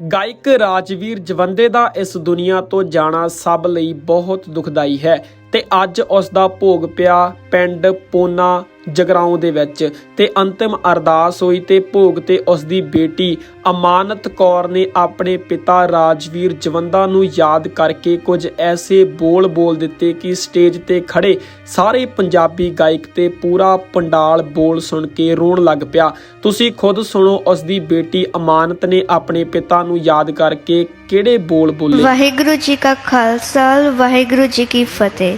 ਗਾਇਕ ਰਾਜਵੀਰ ਜਵੰਦੇ ਦਾ ਇਸ ਦੁਨੀਆ ਤੋਂ ਜਾਣਾ ਸਭ ਲਈ ਬਹੁਤ ਦੁਖਦਾਈ ਹੈ। ਤੇ ਅੱਜ ਉਸ ਦਾ ਭੋਗ ਪਿਆ ਪਿੰਡ ਪੋਨਾ ਜਗਰਾਉਂ ਦੇ ਵਿੱਚ ਤੇ ਅੰਤਿਮ ਅਰਦਾਸ ਹੋਈ ਤੇ ਭੋਗ ਤੇ ਉਸ ਦੀ ਬੇਟੀ ਅਮਾਨਤ ਕੌਰ ਨੇ ਆਪਣੇ ਪਿਤਾ ਰਾਜਵੀਰ ਜਵੰਦਾ ਨੂੰ ਯਾਦ ਕਰਕੇ ਕੁਝ ਐਸੇ ਬੋਲ ਬੋਲ ਦਿੱਤੇ ਕਿ ਸਟੇਜ ਤੇ ਖੜੇ ਸਾਰੇ ਪੰਜਾਬੀ ਗਾਇਕ ਤੇ ਪੂਰਾ ਪੰਡਾਲ ਬੋਲ ਸੁਣ ਕੇ ਰੋਣ ਲੱਗ ਪਿਆ। ਤੁਸੀਂ ਖੁਦ ਸੁਣੋ ਉਸ ਦੀ ਬੇਟੀ ਅਮਾਨਤ ਨੇ ਆਪਣੇ ਪਿਤਾ ਨੂੰ ਯਾਦ ਕਰਕੇ ਕਿਹੜੇ ਬੋਲ ਬੋਲੇ? ਵਾਹਿਗੁਰੂ ਜੀ ਕਾ ਖਾਲਸਾ, ਵਾਹਿਗੁਰੂ ਜੀ ਕੀ ਫਤਿਹ।